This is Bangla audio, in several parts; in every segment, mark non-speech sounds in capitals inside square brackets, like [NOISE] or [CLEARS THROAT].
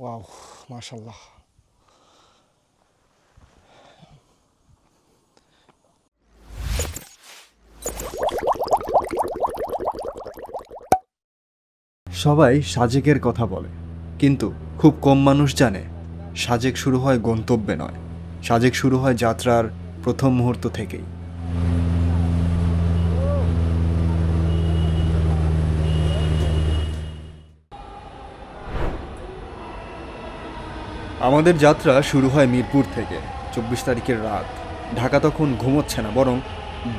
ওয়াও মাশাল্লাহ সবাই সাজেকের কথা বলে, কিন্তু খুব কম মানুষ জানে সাজেক শুরু হয় গন্তব্যে নয়। সাজেক শুরু হয় যাত্রার প্রথম মুহূর্ত থেকেই। আমাদের যাত্রা শুরু হয় মিরপুর থেকে। চব্বিশ তারিখের রাত। ঢাকা তখন ঘুমোচ্ছে না, বরং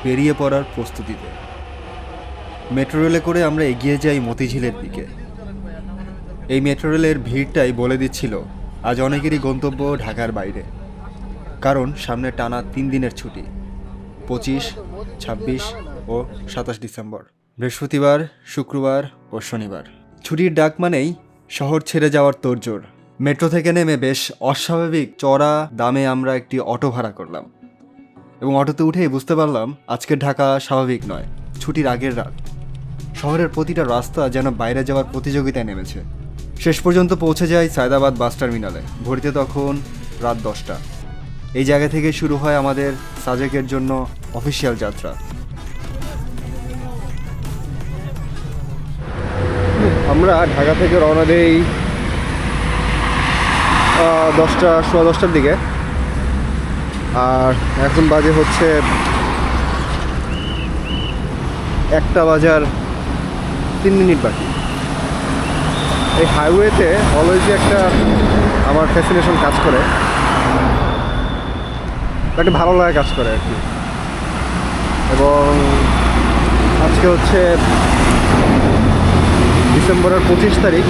বেরিয়ে পড়ার প্রস্তুতিতে। মেট্রো রেলে করে আমরা এগিয়ে যাই মতিঝিলের দিকে। এই মেট্রো রেলের ভিড়টাই বলে দিচ্ছিল আজ অনেকেরই গন্তব্য ঢাকার বাইরে। কারণ সামনে টানা তিন দিনের ছুটি, পঁচিশ, ছাব্বিশ ও সাতাশ ডিসেম্বর। বৃহস্পতিবার, শুক্রবার ও শনিবার। ছুটির ডাক মানেই শহর ছেড়ে যাওয়ার তোড়জোড়। মেট্রো থেকে নেমে বেশ অস্বাভাবিক চড়া দামে আমরা একটি অটো ভাড়া করলাম। এবং অটোতে উঠেই বুঝতে পারলাম, আজকের ঢাকা স্বাভাবিক নয়, ছুটির আগের রাত। শহরের প্রতিটা রাস্তা যেন বাইরে যাওয়ার প্রতিযোগিতায় নেমেছে। শেষ পর্যন্ত পৌঁছে যায় সায়দাবাদ বাস টার্মিনালে ভরিতে তখন রাত দশটা। এই জায়গা থেকে শুরু হয় আমাদের সাজেকের জন্য অফিসিয়াল যাত্রা। আমরা ঢাকা থেকে রওনা দেই দশটা, সোয়া দশটার দিকে। আর এখন বাজে হচ্ছে একটা বাজার তিন মিনিট বাকি। এই হাইওয়েতে অলওয়েজই একটা আমার ফ্যাসিনেশন কাজ করে। একটা ভালো লাগা কাজ করে আর কি। এবং আজকে হচ্ছে ডিসেম্বরের পঁচিশ তারিখ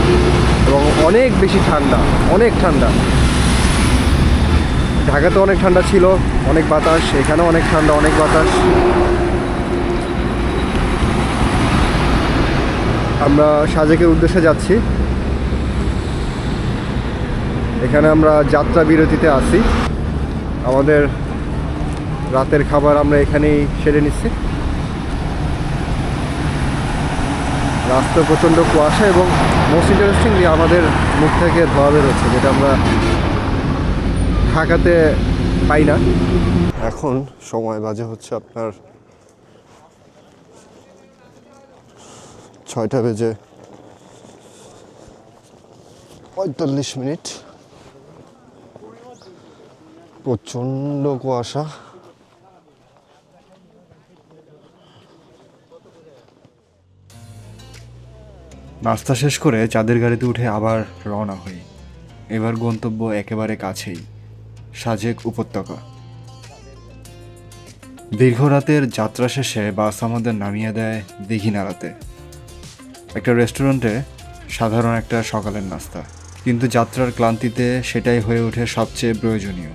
এবং অনেক বেশি ঠান্ডা, অনেক ঠান্ডা। ঢাকাতে অনেক ঠান্ডা ছিল, অনেক বাতাস, এখানেও অনেক ঠান্ডা, অনেক বাতাস। আমরা সাজেকের উদ্দেশ্যে যাচ্ছি। এখানে আমরা যাত্রা বিরতিতে আছি। আমাদের রাতের খাবার আমরা এখানেই সেরে নিচ্ছি। রাস্তা প্রচণ্ড কুয়াশা এবং মোস্ট ইন্টারেস্টিংলি আমাদের মুখ থেকে ধোয়া বেরোচ্ছে, যেটা আমরা ঢাকাতে পাই না। এখন সময় বাজে হচ্ছে আপনার ছয়টা বেজে পঁয়তাল্লিশ মিনিট। প্রচণ্ড কুয়াশা। নাস্তা শেষ করে চাঁদের গাড়িতে উঠে আবার রওনা হই। এবার গন্তব্য একেবারে কাছেই, সাজেক উপত্যকা। দীর্ঘ রাতের যাত্রা শেষে বাস আমাদের নামিয়ে দেয় দীঘিনাড়াতে একটা রেস্টুরেন্টে সাধারণ একটা সকালের নাস্তা। কিন্তু যাত্রার ক্লান্তিতে সেটাই হয়ে ওঠে সবচেয়ে প্রয়োজনীয়।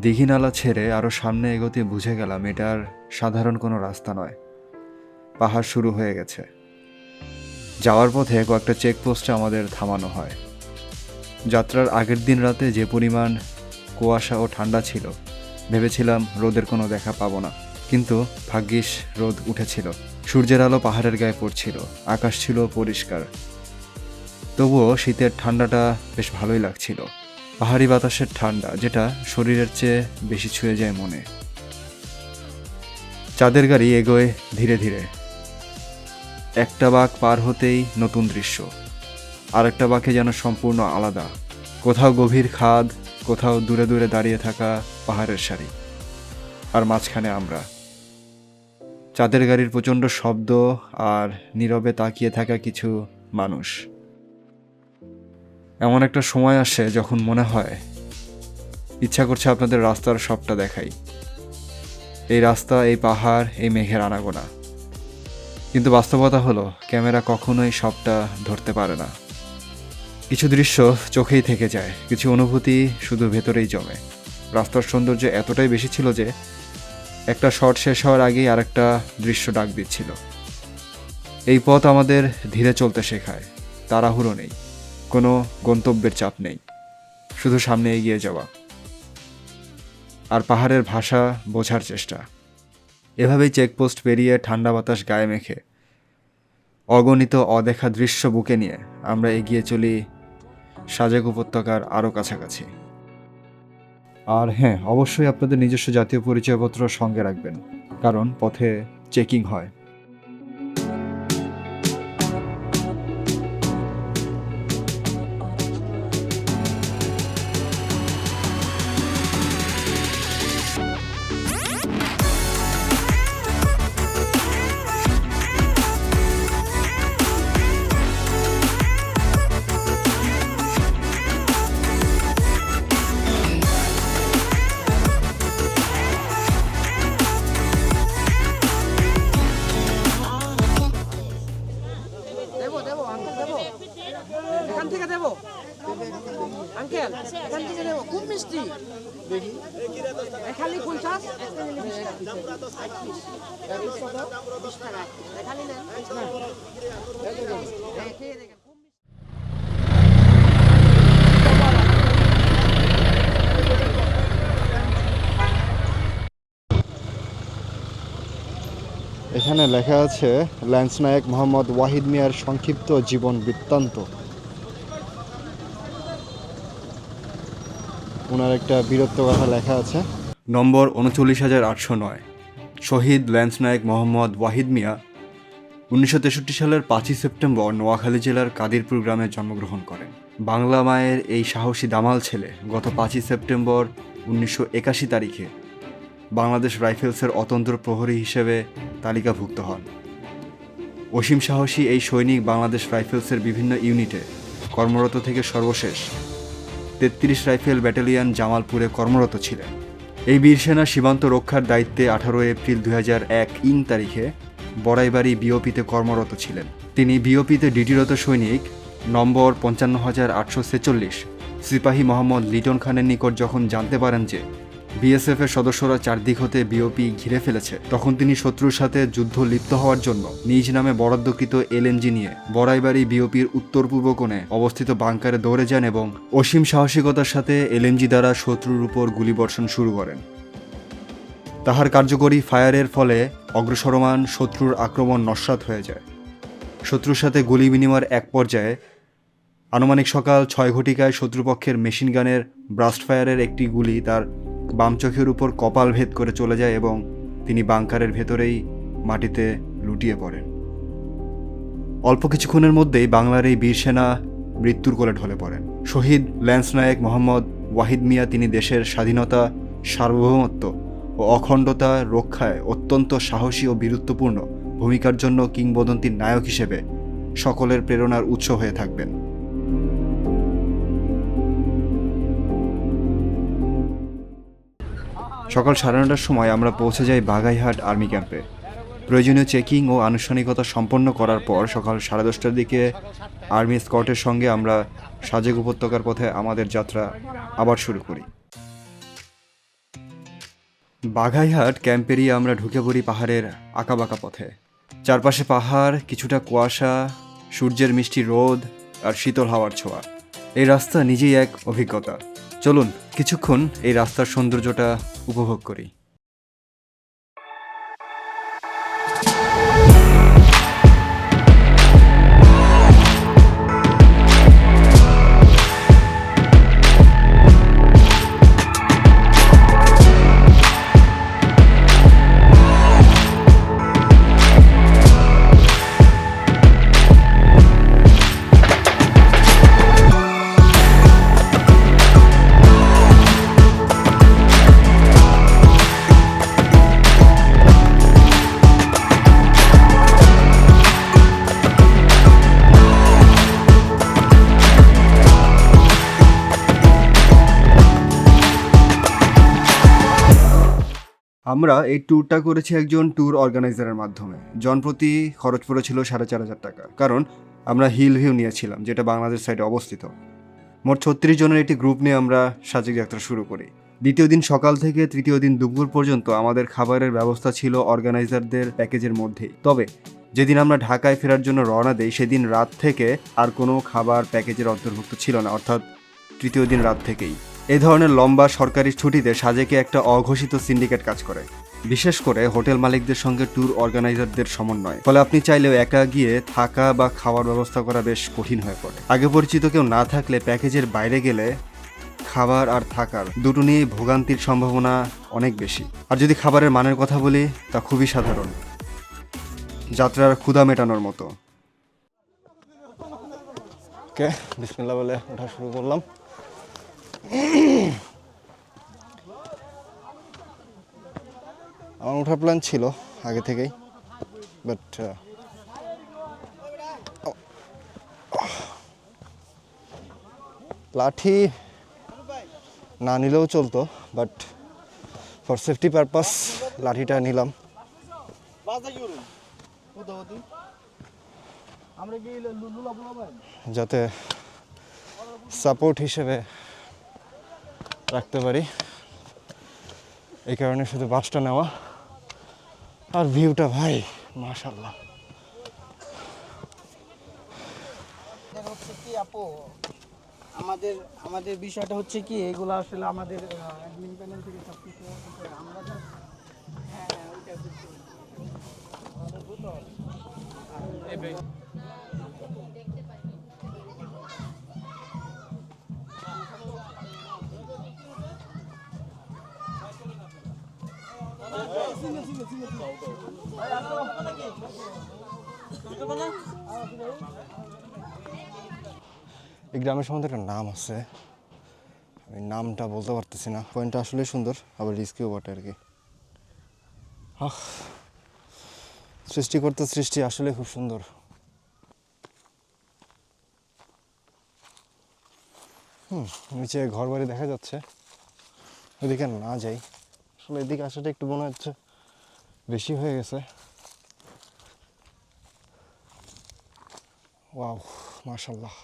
দীঘিনালা ছেড়ে আরও সামনে এগোতে বুঝে গেলাম এটার সাধারণ কোনো রাস্তা নয়। পাহাড় শুরু হয়ে গেছে। যাওয়ার পথে কয়েকটা চেকপোস্টে আমাদের থামানো হয়। যাত্রার আগের দিন রাতে যে পরিমাণ কুয়াশা ও ঠান্ডা ছিল, ভেবেছিলাম রোদের কোনো দেখা পাবো না। কিন্তু ভাগ্যিস রোদ উঠেছিল। সূর্যের আলো পাহাড়ের গায়ে পড়ছিল, আকাশ ছিল পরিষ্কার। তবুও শীতের ঠান্ডাটা বেশ ভালোই লাগছিল। পাহাড়ি বাতাসের ঠান্ডা, যেটা শরীরের চেয়ে বেশি ছুঁয়ে যায় মনে। চাঁদের গাড়ি এগোয় ধীরে ধীরে। একটা বাঁক পার হতেই নতুন দৃশ্য। আরেকটা বাঁকে যেন সম্পূর্ণ আলাদা। কোথাও গভীর খাদ, কোথাও দূরে দূরে দাঁড়িয়ে থাকা পাহাড়ের সারি। আর মাঝখানে আমরা। চাঁদের গাড়ির প্রচণ্ড শব্দ আর নীরবে তাকিয়ে থাকা কিছু মানুষ। এমন একটা সময় আসে যখন মনে হয়, ইচ্ছা করছে আপনাদের রাস্তার সবটা দেখাই। এই রাস্তা, এই পাহাড়, এই মেঘের আনাগোনা। কিন্তু বাস্তবতা হলো, ক্যামেরা কখনোই সবটা ধরতে পারে না। কিছু দৃশ্য চোখেই থেকে যায়, কিছু অনুভূতি শুধু ভেতরেই জমে। রাস্তার সৌন্দর্য এতটাই বেশি ছিল যে, একটা শট শেষ হওয়ার আগেই আরেকটা দৃশ্য ডাক দিচ্ছিল। এই পথ আমাদের ধীরে চলতে শেখায়, তাড়াহুড়ো নেই। কোনো গন্তব্যের চাপ নেই। শুধু সামনে এগিয়ে যাওয়া। আর পাহাড়ের ভাষা বোঝার চেষ্টা। এভাবেই চেকপোস্ট পেরিয়ে ঠান্ডা বাতাস গায়ে মেখে, অগণিত অদেখা দৃশ্য বুকে নিয়ে আমরা এগিয়ে চলি সাজেক উপত্যকার আরও কাছাকাছি। আর হ্যাঁ অবশ্যই আপনাদের নিজস্ব জাতীয় পরিচয়পত্র সঙ্গে রাখবেন, কারণ পথে চেকিং হয়। এখানে লেখা আছে, ল্যান্স নায়ক মোহাম্মদ ওয়াহিদ মিয়ার সংক্ষিপ্ত জীবন বৃত্তান্ত। ওনার একটা বীরত্ব কথা লেখা আছে। নম্বর উনচল্লিশ হাজার আটশো নয়, শহীদ ল্যান্স নায়ক মোহাম্মদ ওয়াহিদ মিয়া উনিশশো তেষট্টি সালের পাঁচই সেপ্টেম্বর নোয়াখালী জেলার কাদিরপুর গ্রামে জন্মগ্রহণ করেন। বাংলা মায়ের এই সাহসী দামাল ছেলে গত পাঁচই সেপ্টেম্বর উনিশশো একাশি তারিখে বাংলাদেশ রাইফেলসের অতন্ত্র প্রহরী হিসেবে তালিকাভুক্ত হন। অসীম সাহসী এই সৈনিক বাংলাদেশ রাইফেলসের বিভিন্ন ইউনিটে কর্মরত থেকে সর্বশেষ। তেত্রিশ রাইফেল ব্যাটালিয়ন জামালপুরে কর্মরত ছিলেন। এই বীর সেনা সীমান্ত রক্ষার দায়িত্বে আঠারো এপ্রিল দুই এক ইং তারিখে বড়াইবাড়ি বিওপিতে কর্মরত ছিলেন। তিনি বিওপিতে ডিটিরত সৈনিক নম্বর পঞ্চান্ন হাজার আটশো ছেচল্লিশ সিপাহী মোহাম্মদ লিটন খানের নিকট যখন জানতে পারেন যে বিএসএফ এর সদস্যরা চারদিক হতে বিওপি ঘিরে ফেলেছে। তখন তিনি শত্রুর সাথে যুদ্ধ লিপ্ত হওয়ার জন্য নিজ নামে বরাদ্দকৃত এলএনজি নিয়ে বড়াইবাড়ি বিওপির উত্তর পূর্ব কোণে অবস্থিত বাংকারে দৌড়ে যান এবং অসীম সাহসিকতার সাথে এলএনজি দ্বারা শত্রুর উপর গুলিবর্ষণ শুরু করেন। তাহার কার্যকরী ফায়ারের ফলে অগ্রসরমান শত্রুর আক্রমণ নস্বাত হয়ে যায়। শত্রুর সাথে গুলি বিনিময়ের এক পর্যায়ে আনুমানিক সকাল ছয় ঘটিকায় শত্রুপক্ষের মেশিন গানের ব্রাস্ট ফায়ারের একটি গুলি তার বাম চোখের উপর কপাল ভেদ করে চলে যায় এবং তিনি বাংকারের ভেতরেই মাটিতে লুটিয়ে পড়েন। অল্প কিছুক্ষণের মধ্যেই বাংলার এই বীর সেনা মৃত্যুর কোলে ঢলে পড়েন। শহীদ ল্যান্স নায়ক মোহাম্মদ ওয়াহিদ মিয়া তিনি দেশের স্বাধীনতা, সার্বভৌমত্ব ও অখণ্ডতা রক্ষায় অত্যন্ত সাহসী ও বীরত্বপূর্ণ ভূমিকার জন্য কিংবদন্তির নায়ক হিসেবে সকলের প্রেরণার উৎস হয়ে থাকবেন। সকাল সাড়ে নটার সময় আমরা পৌঁছে যাই বাগাইহাট আর্মি ক্যাম্পে। প্রয়োজনীয় চেকিং ও আনুষ্ঠানিকতা সম্পন্ন করার পর সকাল সাড়ে দশটার দিকে আর্মি স্কটের সঙ্গে আমরা সাজেক উপত্যকার পথে আমাদের যাত্রা আবার শুরু করি। বাঘাইহাট ক্যাম্পেরই আমরা ঢুকে পড়ি পাহাড়ের আঁকাবাঁকা পথে। চারপাশে পাহাড়, কিছুটা কুয়াশা, সূর্যের মিষ্টি রোদ আর শীতল হাওয়ার ছোঁয়া। এই রাস্তা নিজেই এক অভিজ্ঞতা। চলুন, কিছুক্ষণ এই রাস্তার সৌন্দর্যটা উপভোগ করি। আমরা এই ট্যুরটা করেছি একজন ট্যুর অর্গানাইজারের মাধ্যমে। জনপ্রতি খরচ পড়েছিল সাড়ে চার হাজার টাকা। কারণ আমরা হিল ভিউ নিয়েছিলাম, যেটা বাংলাদেশ সাইডে অবস্থিত। মোট ছত্রিশ জনের একটি গ্রুপ নিয়ে আমরা সাজেক যাত্রা শুরু করি। দ্বিতীয় দিন সকাল থেকে তৃতীয় দিন দুপুর পর্যন্ত আমাদের খাবারের ব্যবস্থা ছিল অর্গানাইজারদের প্যাকেজের মধ্যেই। তবে যেদিন আমরা ঢাকায় ফেরার জন্য রওনা দেই, সেদিন রাত থেকে আর কোনো খাবার প্যাকেজের অন্তর্ভুক্ত ছিল না, অর্থাৎ তৃতীয় দিন রাত থেকেই। এই ধরনের লম্বা সরকারি ছুটিতে সাজেকে একটা অঘোষিত সিন্ডিকেট কাজ করে। বিশেষ করে হোটেল মালিকদের সঙ্গে ট্যুর অর্গানাইজারদের সমন্বয়। ফলে আপনি চাইলেও একা গিয়ে থাকা বা খাওয়ার ব্যবস্থা করা বেশ কঠিন হয়ে পড়ে। আগে পরিচিত কেউ না থাকলে প্যাকেজের বাইরে গেলে খাবার আর থাকার দুটো নিয়েই ভোগান্তির সম্ভাবনা অনেক বেশি। আর যদি খাবারের মানের কথা বলি, তা খুবই সাধারণ। যাত্রার ক্ষুদা মেটানোর মতো। ওকে বিসমিল্লা বলে ওঠা শুরু করলাম। [CLEARS THROAT] আমার ওঠার প্ল্যান ছিল আগে থেকেই বাট লাঠি না নিলেও চলতো বাট ফর সেফটি পারপাস লাঠিটা নিলাম। যাতে সাপোর্ট হিসেবে রাখতে পারি। এই কারণে শুধু বাসটা নেওয়া। আর ভিউটা ভাই মাশাল্লাহ আমাদের আমাদের বিষয়টা হচ্ছে কি এগুলো আসলে আমাদের অ্যাডমিন প্যানেল থেকে সব কিছু আমরা হ্যাঁ, ওইটা এই গ্রামের সম্বন্ধে একটা নাম আছে। আমি নামটা বলতে পারতেছি না। পয়েন্টটা আসলে সুন্দর আবার রিস্কিও বটে আর কি আহ, সৃষ্টিকর্তা সৃষ্টি আসলে খুব সুন্দর। হুম নিচে ঘর বাড়ি দেখা যাচ্ছে। ওদিকে না যাই। আসলে এদিকে আসাটা একটু মনে হচ্ছে। বেশি হয়ে গেছে। ওয়াও মাশাল্লাহ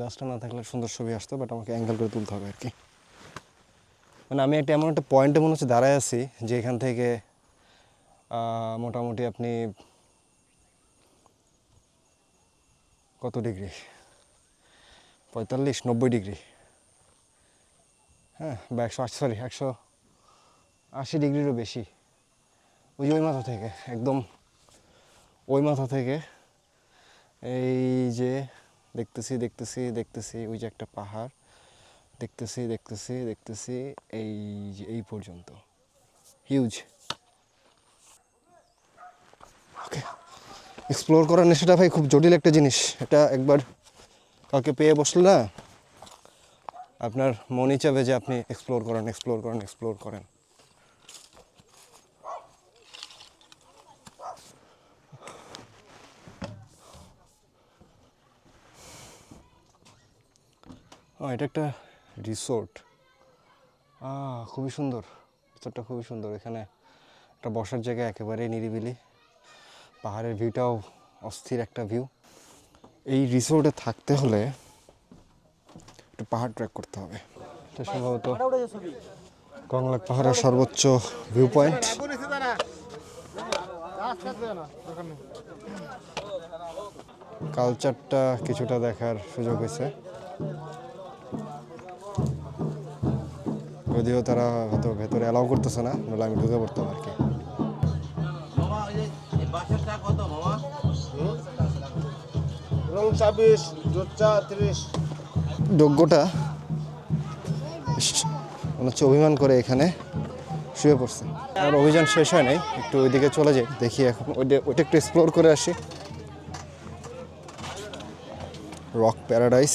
গাছটা না থাকলে সুন্দর ছবি আসতো বাট আমাকে অ্যাঙ্গেল করে তুলতে হবে আর কি মানে আমি একটা এমন একটা পয়েন্টে মনে হচ্ছে দাঁড়ায় আছি যে এখান থেকে মোটামুটি আপনি কত ডিগ্রি? পঁয়তাল্লিশ, নব্বই ডিগ্রি। হ্যাঁ বা একশো আশি সরি একশো আশি ডিগ্রিরও বেশি। ওই ওই মাথা থেকে, একদম ওই মাথা থেকে। এই যে দেখতেছি দেখতেছি দেখতেছি, ওই যে একটা পাহাড়। দেখতেছি দেখতেছি দেখতেছি, এই যে এই পর্যন্ত। হিউজ ওকে এক্সপ্লোর করার নেশাটা ভাই খুব জটিল একটা জিনিস। এটা একবার কাউকে পেয়ে বসলে না আপনার মনই চাবে যে আপনি এক্সপ্লোর করেন এক্সপ্লোর করেন এক্সপ্লোর করেন। এটা একটা রিসোর্ট খুবই সুন্দর। রিসোর্টটা খুবই সুন্দর। এখানে একটা বসার জায়গা একেবারেই নিরিবিলি। পাহাড়ের ভিউটাও অস্থির একটা ভিউ এই রিসোর্টে থাকতে হলে একটু পাহাড় ট্রেক করতে হবে। এটা সম্ভবত কংলাক পাহাড়ের সর্বোচ্চ ভিউ পয়েন্ট কালচারটা কিছুটা দেখার সুযোগ হয়েছে। যদিও তারা হয়তো ভেতরে অ্যালাউ করতেছে না নাহলে আমি ঢুকে পড়তাম আর কি। রং ছাব্বিশ জোচ্চা তিরিশ। যোগ্যটা মনে হচ্ছে অভিমান করে এখানে শুয়ে পড়ছে। আর অভিযান শেষ হয় নাই, একটু ওইদিকে চলে যাই, দেখি এখন ওইটা ওইটা একটু এক্সপ্লোর করে আসি। রক প্যারাডাইস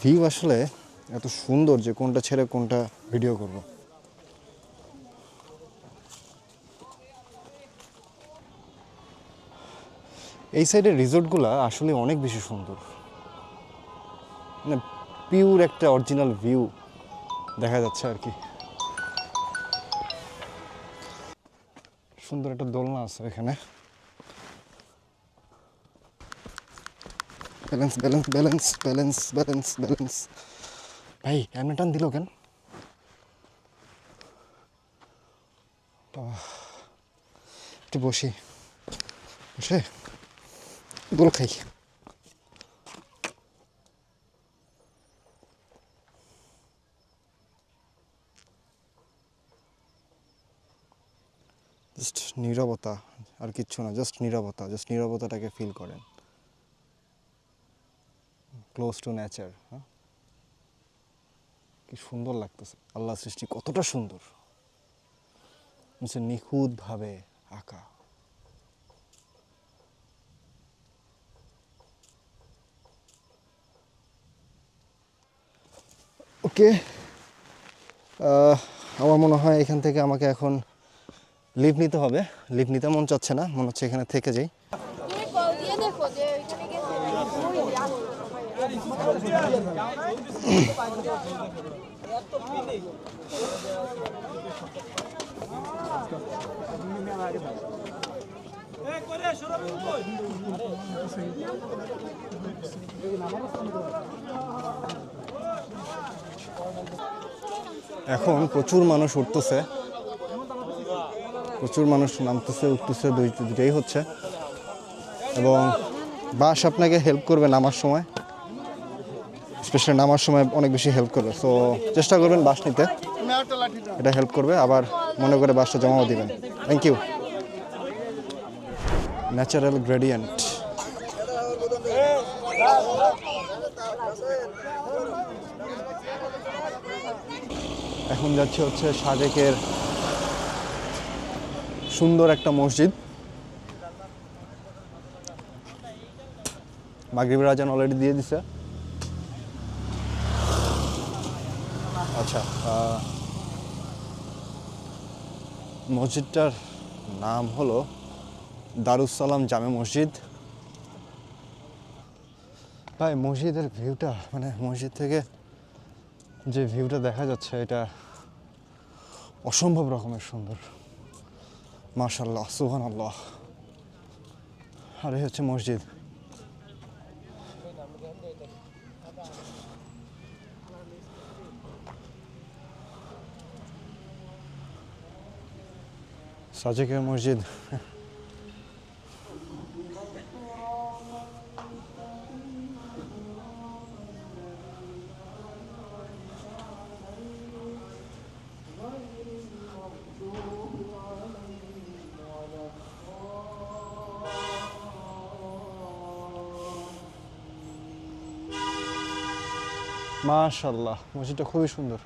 ভিউ আসলে এত সুন্দর যে কোনটা ছেড়ে কোনটা ভিডিও করব। এই সাইডের রিসোর্টগুলো আসলে অনেক বেশি সুন্দর। মানে পিওর একটা অরিজিনাল ভিউ দেখা যাচ্ছে আর কি। সুন্দর একটা দোলনা আছে এখানে। Balance balance balance balance balance balance ভাই এমনি টান দিল কেন? একটু বসি। বসে? দোল খাই। জাস্ট নীরবতা, আর কিচ্ছু না জাস্ট নীরবতা জাস্ট নীরবতাটাকে ফিল করেন। ক্লোজ টু নেচার হ্যাঁ? কি সুন্দর লাগতেছে। আল্লাহ সৃষ্টি কতটা সুন্দর। নিখুঁতভাবে আঁকা। ওকে আমার মনে হয় এখান থেকে আমাকে এখন লিভ নিতে হবে লিভ নিতে মন চাচ্ছে না, মনে হচ্ছে এখানে থেকে যাই। এখন প্রচুর মানুষ উঠতেছে প্রচুর মানুষ নামতেছে, উঠতেছে, দুই দুটাই হচ্ছে। এবং বাস আপনাকে হেল্প করবে নামার সময়। স্পেশালি নামার সময় অনেক বেশি হেল্প করবে। সো চেষ্টা করবেন বাস নিতে। এটা হেল্প করবে, আবার মনে করে বাসটা জমাও দিবেন। থ্যাংক ইউ ন্যাচারাল গ্রেডিয়েন্ট এখন যাচ্ছে হচ্ছে সাজেকের সুন্দর একটা মসজিদ। মাগরিবের রাজান অলরেডি দিয়ে দিছে। আচ্ছা মসজিদটার নাম হলো দারুসালাম জামে মসজিদ। ভাই, মসজিদের ভিউটা মানে মসজিদ থেকে যে ভিউটা দেখা যাচ্ছে, এটা অসম্ভব রকমের সুন্দর। মাশাল্লাহ সুহান আল্লাহ আর এই হচ্ছে মসজিদ সাজেকের মসজিদ মাশাল্লাহ মসজিদটা খুবই সুন্দর।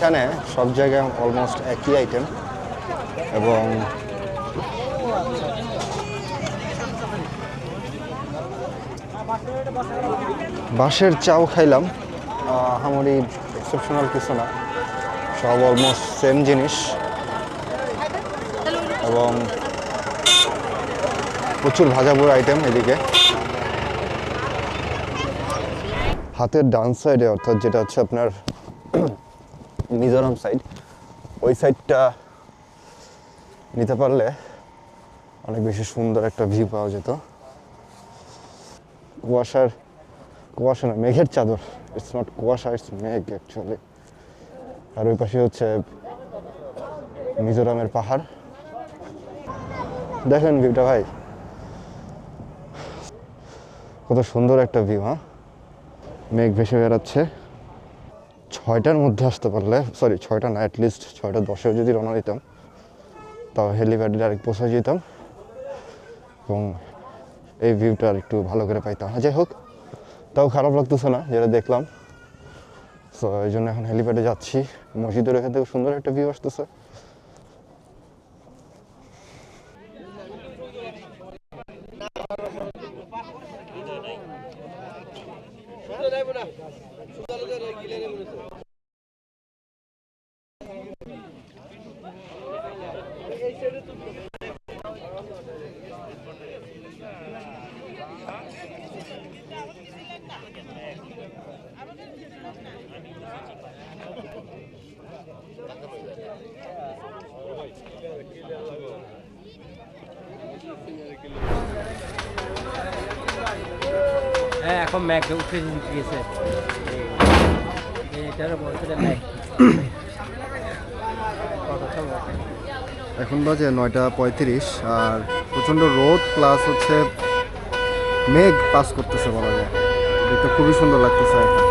এখানে সব জায়গায় অলমোস্ট একই আইটেম এবং বাঁশের চাও খাইলাম। আমারই এক্সেপশনাল কিছু না। সব অলমোস্ট সেম জিনিস। এবং প্রচুর ভাজাপুর আইটেম এদিকে। হাতের ডান সাইডে অর্থাৎ যেটা হচ্ছে আপনার মিজোরাম সাইড ওই সাইডটা নিতে পারলে অনেক বেশি সুন্দর একটা ভিউ পাওয়া যেত। কুয়াশার, কুয়াশা না, মেঘের চাদর। ইটস নট কুয়াশা ইটস মেঘ অ্যাকচুয়ালি আর ওই পাশে হচ্ছে মিজোরামের পাহাড়। দেখেন ভিউটা ভাই। কত সুন্দর একটা ভিউ হ্যাঁ? মেঘ ভেসে বেড়াচ্ছে। ছয়টার মধ্যে আসতে পারলে সরি ছয়টা না অ্যাটলিস্ট ছয়টা দশেও যদি রওনা দিতাম তাও হেলিপ্যাডে ডাইরেক্ট পৌঁছে যেতাম এবং এই ভিউটা একটু ভালো করে পাইতাম হ্যাঁ, যাই হোক তাও খারাপ লাগতেছে না যেটা দেখলাম সো এই জন্য এখন হেলিপ্যাডে যাচ্ছি মসজিদের এখান থেকে সুন্দর একটা ভিউ আসতেছে হ্যাঁ এখন ম্যাক উঠে গেছে। এখন বাজে নয়টা পঁয়ত্রিশ, আর প্রচণ্ড রোদ, প্লাস হচ্ছে মেঘ পাস করতেছে বলা যায়। দেখতে খুবই সুন্দর লাগতেছে। এখন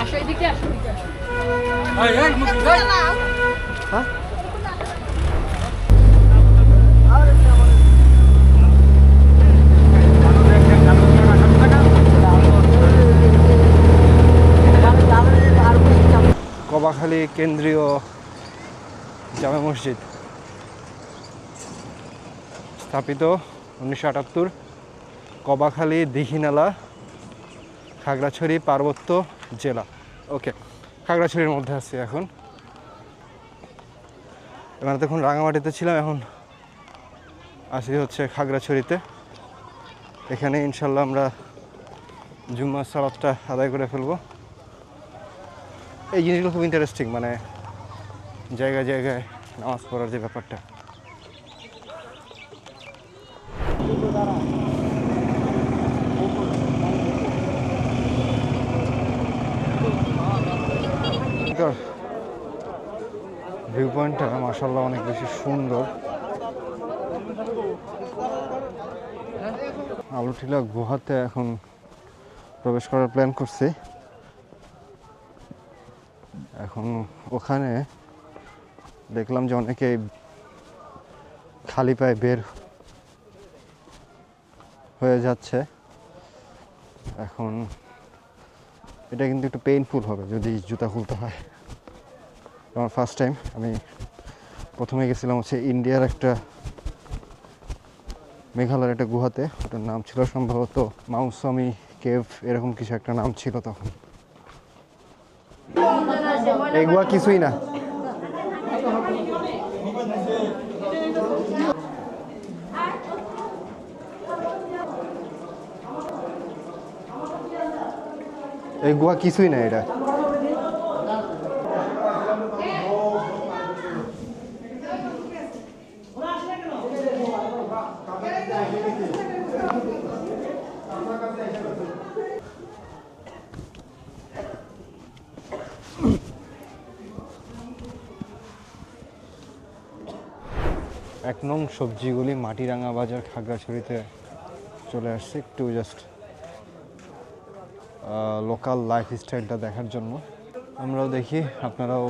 আসো এদিকে আসো এদিকে আসো কবাখালী কেন্দ্রীয় জামে মসজিদ স্থাপিত উনিশশো আটাত্তর কবাখালী দিঘিনালা, খাগড়াছড়ি পার্বত্য জেলা। ওকে, খাগড়াছড়ির মধ্যে আছি এখন। এবার তখন রাঙামাটিতে ছিলাম, এখন আসি হচ্ছে খাগড়াছড়িতে। এখানে ইনশাল্লাহ আমরা জুম্মা সালাদটা আদায় করে ফেলব। এই জিনিসগুলো খুব ইন্টারেস্টিং মানে জায়গায় জায়গায় নামাজ পড়ার যে ব্যাপারটা ভিউ পয়েন্টটা মাসাল্লাহ অনেক বেশি সুন্দর। আলুটিলা গুহাতে এখন প্রবেশ করার প্ল্যান করছি। এখন ওখানে দেখলাম যে অনেকে খালি পায়ে বের হয়ে যাচ্ছে। এখন এটা কিন্তু একটু পেইনফুল হবে যদি জুতা খুলতে হয়। আমার ফার্স্ট টাইম আমি প্রথমে গেছিলাম হচ্ছে ইন্ডিয়ার একটা মেঘালয়ের একটা গুহাতে। ওটার নাম ছিল সম্ভবত মাউসামি কেভ, এরকম কিছু একটা নাম ছিল তখন। এই গুহা কিছুই না। এই গুহা কিছুই না এটা। নং সবজিগুলি মাটিরাঙ্গা বাজার খাগড়াছড়িতে চলে আসছে। একটু জাস্ট লোকাল লাইফ স্টাইলটা দেখার জন্য। আমরাও দেখি, আপনারাও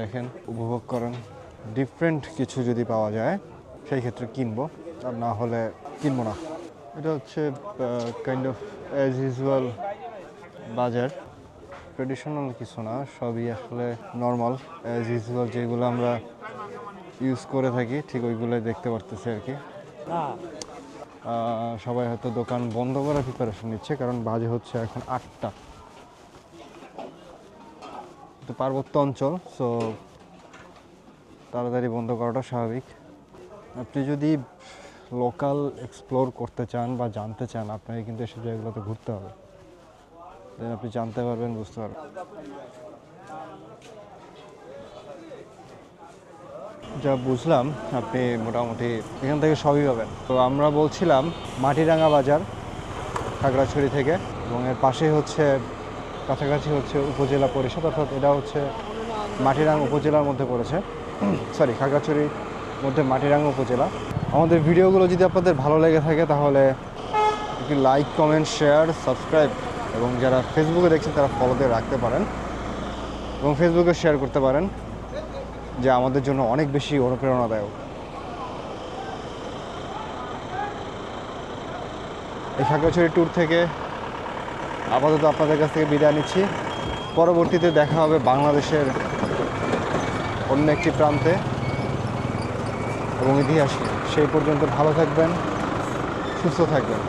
দেখেন, উপভোগ করেন। ডিফারেন্ট কিছু যদি পাওয়া যায়, সেই ক্ষেত্রে কিনবো। আর না হলে কিনবো না। এটা হচ্ছে কাইন্ড অফ অ্যাজ ইউজুয়াল বাজার। ট্রেডিশনাল কিছু না, সবই আসলে নর্মাল অ্যাজ ইউজুয়াল যেগুলো আমরা ইউজ করে থাকি ঠিক ওইগুলোই দেখতে পারতেছি আর কি। সবাই হয়তো দোকান বন্ধ করার প্রিপারেশন নিচ্ছে কারণ বাজে হচ্ছে এখন আটটা। তো পার্বত্য অঞ্চল সো তাড়াতাড়ি বন্ধ করাটা স্বাভাবিক। আপনি যদি লোকাল এক্সপ্লোর করতে চান বা জানতে চান আপনাকে কিন্তু এসব জায়গাগুলোতে ঘুরতে হবে। দেন আপনি জানতে পারবেন বুঝতে পারবেন। যা বুঝলাম, আপনি মোটামুটি এখান থেকে সবই পাবেন। তো আমরা বলছিলাম, মাটিরাঙ্গা বাজার, খাগড়াছড়ি থেকে, এবং এর পাশেই হচ্ছে, কাছাকাছি হচ্ছে উপজেলা পরিষদ, অর্থাৎ এটা হচ্ছে মাটিরাঙ্গা উপজেলার মধ্যে পড়েছে। [CLEARS THROAT] সরি খাগড়াছড়ির মধ্যে মাটিরাঙ্গা উপজেলা। আমাদের ভিডিওগুলো যদি আপনাদের ভালো লেগে থাকে, তাহলে একটি লাইক কমেন্ট শেয়ার সাবস্ক্রাইব এবং যারা ফেসবুকে দেখছেন, তারা ফলোতে রাখতে পারেন, এবং ফেসবুকে শেয়ার করতে পারেন। যে আমাদের জন্য অনেক বেশি অনুপ্রেরণাদায়ক। এই খাগড়াছড়ি ট্যুর থেকে আপাতত আপনাদের কাছ থেকে বিদায় নিচ্ছি। পরবর্তীতে দেখা হবে বাংলাদেশের অন্য একটি প্রান্তে। এবং ইতিহাসে সেই পর্যন্ত ভালো থাকবেন, সুস্থ থাকবেন।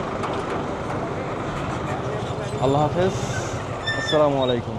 আল্লাহ হাফেজ। আসসালামু আলাইকুম।